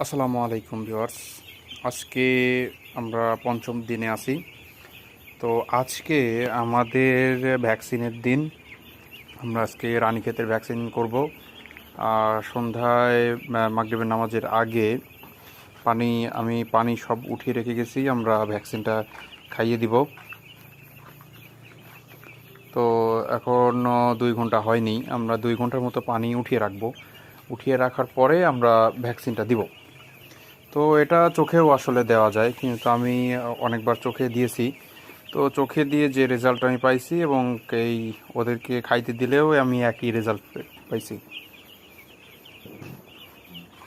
আসসালামু আলাইকুম ভিউয়ার্স। আজকে আমরা পঞ্চম দিনে আছি। তো আজকে আমাদের ভ্যাকসিনের দিন। আমরা আজকে রানীক্ষেতের ভ্যাকসিন করব। আর সন্ধ্যায় মাগরিবের নামাজের আগে পানি, আমি পানি সব উঠিয়ে রেখে গেছি। আমরা ভ্যাকসিনটা খাইয়ে দিব। তো এখন দুই ঘণ্টা হয়নি। আমরা দুই ঘণ্টার মতো পানি উঠিয়ে রাখব। উঠিয়ে রাখার পরে আমরা ভ্যাকসিনটা দিব। তো এটা চোখেও আসলে দেওয়া যায়, কিন্তু আমি অনেকবার চোখে দিয়েছি। তো চোখে দিয়ে যে রেজাল্ট আমি পাইছি এবং এই ওদেরকে খাইতে দিলেও আমি একই রেজাল্ট পাইছি।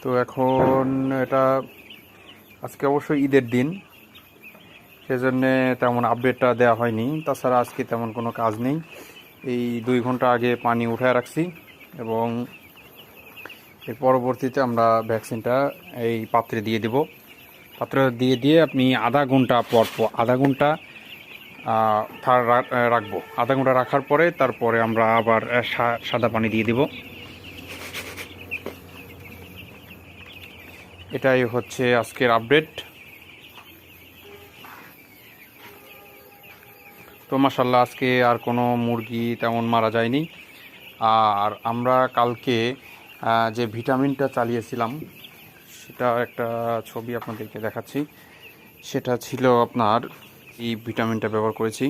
তো এখন এটা আজকে অবশ্যই ঈদের দিন, সেজন্যে তেমন আপডেটটা দেওয়া হয়নি। তাছাড়া আজকে তেমন কোনো কাজ নেই। এই দুই ঘণ্টা আগে পানি উঠায় রাখছি এবং এর পরবর্তীতে আমরা ভ্যাকসিনটা এই পাত্রে দিয়ে দেব। পাত্রে দিয়ে দিয়ে আপনি আধা ঘণ্টা পর আধা ঘণ্টা রাখব। আধা ঘণ্টা রাখার পরে তারপরে আমরা আবার সাদা পানি দিয়ে দেব। এটাই হচ্ছে আজকের আপডেট। তো মাসাল্লাহ আজকে আর কোনো মুরগি তেমন মারা যায়নি। আর আমরা কালকে যে ভিটামিনটা চালিয়েছিলাম সেটা একটা ছবি আপনাদেরকে দেখাচ্ছি। সেটা ছিল আপনার এই ভিটামিনটা ব্যবহার করেছি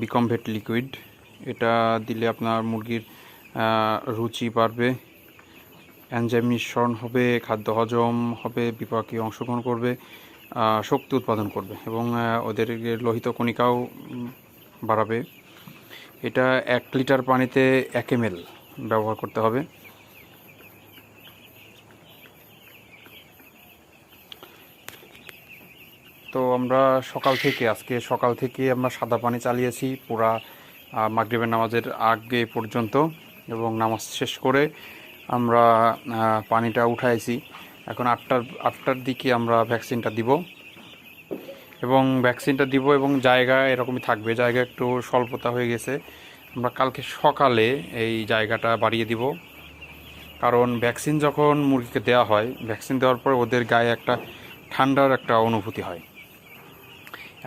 বিকমভেট লিকুইড এটা দিলে আপনার মুরগির রুচি বাড়বে এনজাইম নিঃসরণ হবে, খাদ্য হজম হবে, বিপাকে অংশগ্রহণ করবে শক্তি উৎপাদন করবে এবং ওদের লোহিত কণিকাও বাড়াবে। এটা এক লিটার পানিতে এক এম ব্যবহার করতে হবে। তো আমরা সকাল থেকে, আজকে সকাল থেকে আমরা সাদা পানি চালিয়েছি পুরা মাগরিবের নামাজের আগে পর্যন্ত এবং নামাজ শেষ করে আমরা পানিটা উঠাইছি। এখন আটটার আটটার দিকে আমরা ভ্যাকসিনটা দিব। এবং ভ্যাকসিনটা দিব এবং জায়গা এরকমই থাকবে, জায়গা একটু স্বল্পতা হয়ে গেছে। আমরা কালকে সকালে এই জায়গাটা বাড়িয়ে দিব। কারণ ভ্যাকসিন যখন মুরগিকে দেওয়া হয়, ভ্যাকসিন দেওয়ার পর ওদের গায়ে একটা ঠান্ডার একটা অনুভূতি হয়।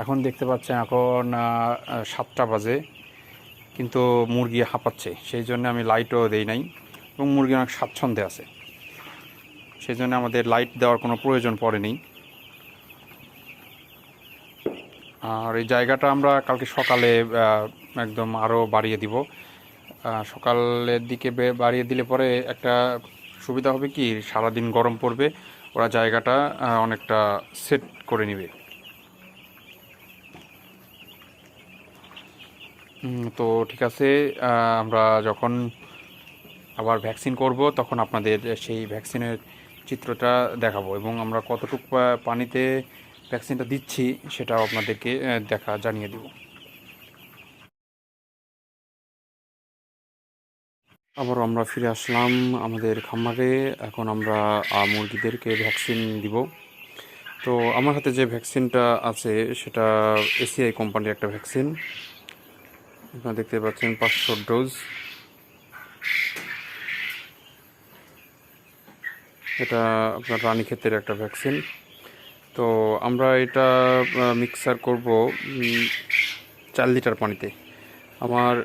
এখন দেখতে পাচ্ছেন এখন সাতটা বাজে, কিন্তু মুরগি হাঁপাচ্ছে। সেই জন্য আমি লাইটও দেই নাই এবং মুরগি অনেক স্বাচ্ছন্দ্যে আছে। সেই জন্য আমাদের লাইট দেওয়ার কোনো প্রয়োজন পড়েনি আর এই জায়গাটা আমরা কালকে সকালে একদম আরও বাড়িয়ে দিব। সকালের দিকে বাড়িয়ে দিলে পরে একটা সুবিধা হবে কি, সারাদিন গরম পড়বে, ওরা জায়গাটা অনেকটা সেট করে নেবে। তো ঠিক আছে আমরা যখন আবার ভ্যাকসিন করব, তখন আপনাদের সেই ভ্যাকসিনের চিত্রটা দেখাবো এবং আমরা কতটুকু পানিতে ভ্যাকসিনটা দিচ্ছি, সেটাও আপনাদেরকে দেখা, জানিয়ে দেব। আবার আমরা ফিরে আসলাম আমাদের খামারে এখন আমরা মুরগিদেরকে ভ্যাকসিন দিব। তো আমার হাতে যে ভ্যাকসিনটা আছে, সেটা এসিআই কোম্পানির একটা ভ্যাকসিন। আপনারা দেখতে পাচ্ছেন পাঁচশো ডোজ। এটা আপনার রানীক্ষেতের একটা ভ্যাকসিন। তো আমরা এটা মিক্সার করব চার লিটার পানিতে। আমার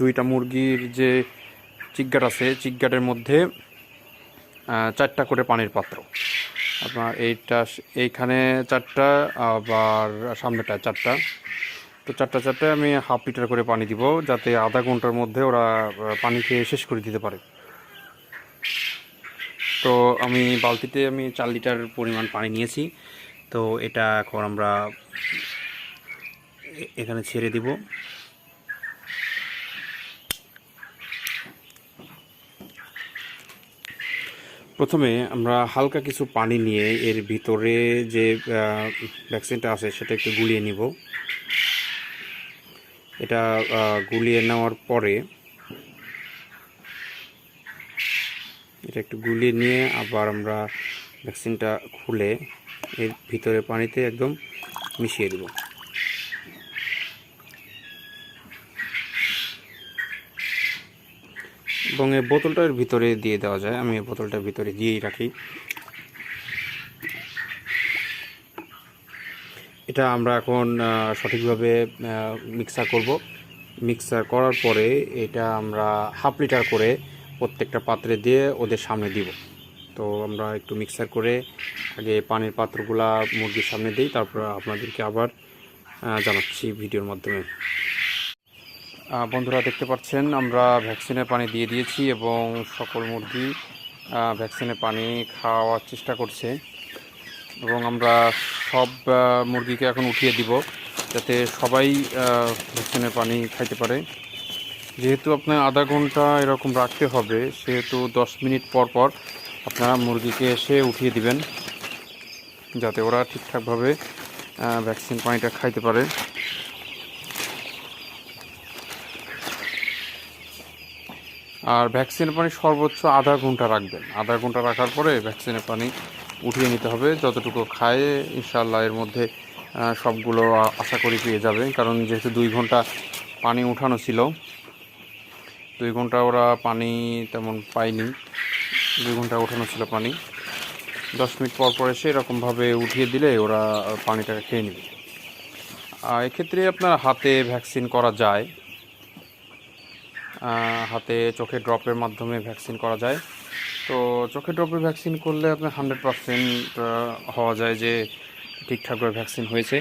দুইটা মুরগির যে চিকগাট আছে। চিকগাটের মধ্যে চারটা করে পানির পাত্র। আপনার এইটা, এইখানে চারটা, আবার সামনেটা চারটা। তো চারটা চারটে আমি হাফ লিটার করে পানি দিব, যাতে আধা ঘণ্টার মধ্যে ওরা পানি খেয়ে শেষ করে দিতে পারে। তো আমি বালতিতে আমি চার লিটার পরিমাণ পানি নিয়েছি। তো এটা এখন আমরা এখানে ছেড়ে দিব। প্রথমে আমরা হালকা কিছু পানি নিয়ে এর ভিতরে যে ভ্যাকসিনটা আছে সেটা একটু গুলিয়ে নিব। এটা গুলিয়ে নেওয়ার পরে এটা একটু গুলিয়ে নিয়ে আবার আমরা ভ্যাকসিনটা খুলে এর ভিতরে পানিতে একদম মিশিয়ে দেব। এবং এই বোতলটার ভিতরে দিয়ে দেওয়া যায়। আমি এই বোতলটার ভিতরে দিয়েই রাখি। এটা আমরা এখন সঠিকভাবে মিক্সার করব। মিক্সার করার পরে এটা আমরা হাফ লিটার করে প্রত্যেকটা পাত্রে দিয়ে ওদের সামনে দিব। তো আমরা একটু মিক্সার করে আগে পানির পাত্রগুলা মুরগির সামনে দিই, তারপর আপনাদেরকে আবার জানাচ্ছি ভিডিওর মাধ্যমে। বন্ধুরা দেখতে পাচ্ছেন, আমরা ভ্যাকসিনের পানি দিয়ে দিয়েছি এবং সকল মুরগি ভ্যাকসিনের পানি খাওয়ার চেষ্টা করছে। এবং আমরা সব মুরগিকে এখন উঠিয়ে দিব যাতে সবাই ভ্যাকসিনের পানি খাইতে পারে। যেহেতু আপনার আধা ঘণ্টা এরকম রাখতে হবে, সেহেতু দশ মিনিট পর পর আপনারা মুরগিকে এসে উঠিয়ে দিবেন, যাতে ওরা ঠিকঠাকভাবে ভ্যাকসিন পানিটা খাইতে পারে। আর ভ্যাকসিনের পানি সর্বোচ্চ আধা ঘণ্টা রাখবেন। আধা ঘণ্টা রাখার পরে ভ্যাকসিনের পানি উঠিয়ে নিতে হবে। যতটুকু খায় ইনশাল্লাহ এর মধ্যে সবগুলো আশা করি পেয়ে যাবে। কারণ যেহেতু দুই ঘণ্টা পানি উঠানো ছিল, দুই ঘণ্টা ওরা পানি তেমন পায়নি। দুই ঘণ্টা উঠানো ছিল পানি। দশ মিনিট পর পর এসে এরকমভাবে উঠিয়ে দিলে ওরা পানিটাকে খেয়ে নেবে। এক্ষেত্রে আপনার হাতে ভ্যাকসিন করা যায়। হাতে চোখে ড্রপের মাধ্যমে ভ্যাকসিন করা যায়। তো চোখে ড্রপে ভ্যাকসিন করলে আপনার হান্ড্রেড পারসেন্ট হওয়া যায় যে ঠিকঠাকভাবে ভ্যাকসিন হয়েছে।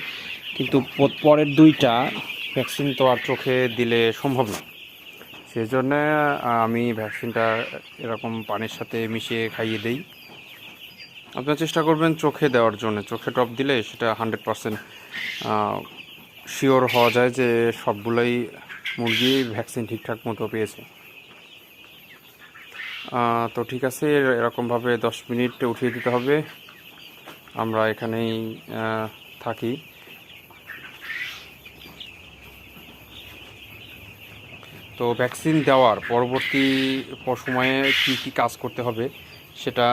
কিন্তু পরের দুইটা ভ্যাকসিন তো আর চোখে দিলে সম্ভব না। সেই জন্যে আমি ভ্যাকসিনটা এরকম পানির সাথে মিশিয়ে খাইয়ে দিই। আপনার চেষ্টা করবেন চোখে দেওয়ার জন্য। চোখে ড্রপ দিলে সেটা হান্ড্রেড পারসেন্ট শিওর হওয়া যায় যে সবগুলোই মুরগি ভ্যাকসিন ঠিকঠাক মতো পেয়েছে। তো ঠিক আছে এরকমভাবে দশ মিনিট উঠিয়ে দিতে হবে। আমরা এখানেই থাকি। তো ভ্যাকসিন দেওয়ার পরবর্তী সময়ে কি কি কাজ করতে হবে, সেটা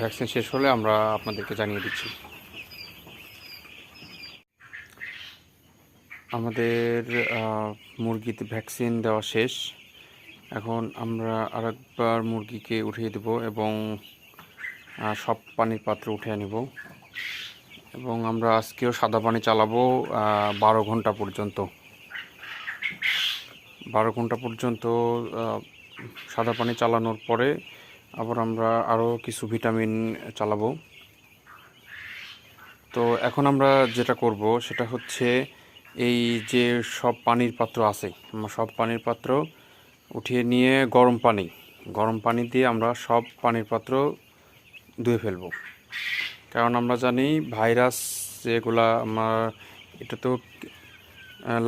ভ্যাকসিন শেষ হলে আমরা আপনাদেরকে জানিয়ে দিচ্ছি। আমাদের মুরগিতে ভ্যাকসিন দেওয়া শেষ। এখন আমরা আরেকবার মুরগিকে উঠিয়ে দেব এবং সব পানির পাত্র উঠিয়ে নেব। এবং আমরা আজকেও সাদা পানি চালাবো বারো ঘণ্টা পর্যন্ত। বারো ঘণ্টা পর্যন্ত সাদা পানি চালানোর পরে আবার আমরা আরও কিছু ভিটামিন চালাবো। তো এখন আমরা যেটা করব, সেটা হচ্ছে এই যে সব পানির পাত্র আছে, আমরা সব পানির পাত্র উঠিয়ে নিয়ে গরম পানি গরম পানি দিয়ে আমরা সব পানির পাত্র ধুয়ে ফেলব। কারণ আমরা জানি ভাইরাস যেগুলা আমার, এটা তো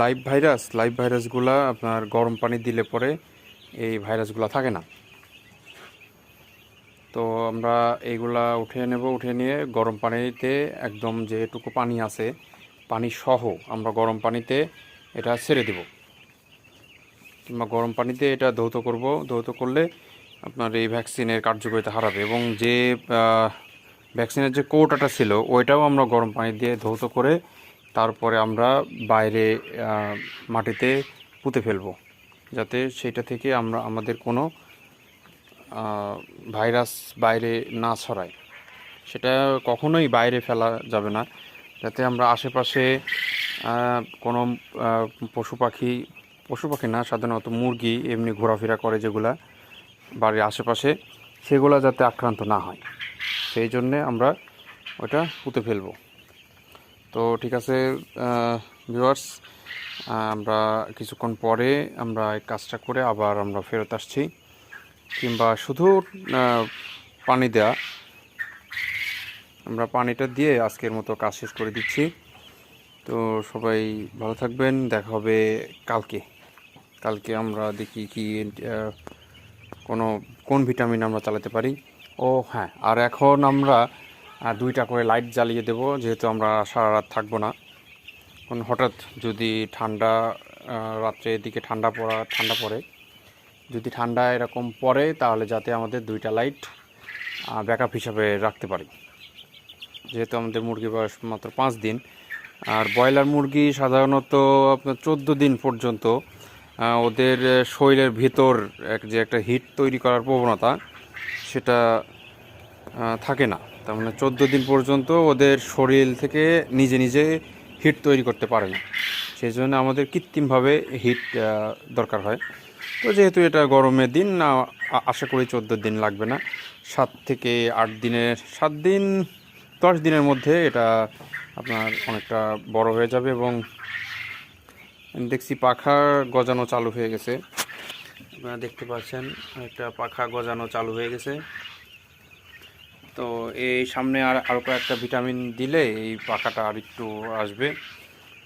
লাইভ ভাইরাস, লাইভ ভাইরাসগুলা আপনার গরম পানি দিলে পরে এই ভাইরাসগুলা থাকে না। তো আমরা এইগুলা উঠিয়ে নেব উঠে নিয়ে গরম পানিতে একদম যেটুকু পানি আছে পানি সহ আমরা গরম পানিতে এটা ছেড়ে দেব। কিংবা গরম পানিতে এটা ধৌত করব। ধৌত করলে আপনার এই ভ্যাকসিনের কার্যকারিতা হারাবে এবং যে ভ্যাকসিনের যে কৌটাটা ছিল, ওইটাও আমরা গরম পানি দিয়ে ধৌত করে তারপরে আমরা বাইরে মাটিতে পুঁতে ফেলব। যাতে সেটা থেকে আমরা, আমাদের কোনো ভাইরাস বাইরে না ছড়ায়। সেটা কখনোই বাইরে ফেলা যাবে না। যাতে আমরা আশেপাশে কোনো পশু পাখি পশু পাখি না, সাধারণত মুরগি এমনি ঘোরাফেরা করে যেগুলা বাড়ির আশেপাশে, সেগুলো যাতে আক্রান্ত না হয়। সেই জন্যে আমরা ওটা পুঁতে ফেলব। তো ঠিক আছে ভিউয়ার্স আমরা কিছুক্ষণ পরে আমরা এই কাজটা করে আবার আমরা ফেরত আসছি। কিংবা শুধু পানি দেয়া আমরা পানিটা দিয়ে আজকের মতো কাজ শেষ করে দিচ্ছি। তো সবাই ভালো থাকবেন দেখা হবে কালকে। কালকে আমরা দেখি কি কোনো কোন ভিটামিন আমরা চালাতে পারি। ও হ্যাঁ আর এখন আমরা দুইটা করে লাইট জ্বালিয়ে দেব যেহেতু আমরা সারা রাত থাকব না। কোন হঠাৎ যদি ঠান্ডা আহ, রাত্রে এদিকে ঠান্ডা পড়া ঠান্ডা পড়ে। যদি ঠান্ডা এরকম পড়ে তাহলে যাতে আমাদের দুইটা লাইট ব্যাকআপ হিসাবে রাখতে পারি। যেহেতু আমাদের মুরগি বয়স মাত্র পাঁচ দিন। আর ব্রয়লার মুরগি সাধারণত আপনার চোদ্দ দিন পর্যন্ত ওদের শরীরের ভিতর এক যে একটা হিট তৈরি করার প্রবণতা সেটা থাকে না। তার মানে চোদ্দ দিন পর্যন্ত ওদের শরীর থেকে নিজে নিজে হিট তৈরি করতে পারে না। সেই জন্য আমাদের কৃত্রিমভাবে হিট দরকার হয়। তো যেহেতু এটা গরমের দিন আশা করি চোদ্দ দিন লাগবে না। সাত থেকে আট দিনের, সাত দিন দশ দিনের মধ্যে এটা আপনার অনেকটা বড় হয়ে যাবে এবং দেখছি পাখা গজানো চালু হয়ে গেছে। আপনারা দেখতে পাচ্ছেন একটা পাখা গজানো চালু হয়ে গেছে। তো এই সামনে আর আরও কয়েকটা ভিটামিন দিলে এই পাখাটা আর একটু আসবে।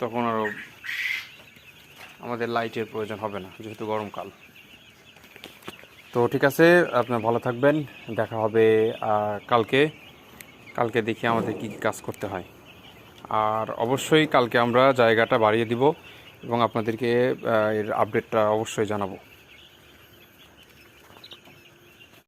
তখন আরও আমাদের লাইটের প্রয়োজন হবে না, যেহেতু গরমকাল। তো ঠিক আছে, আপনার ভালো থাকবেন, দেখা হবে কালকে। কালকে দেখি আমাদের কী কী কাজ করতে হয়। আর অবশ্যই কালকে আমরা জায়গাটা বাড়িয়ে দিব এবং আপনাদেরকে এর আপডেটটা অবশ্যই জানাব।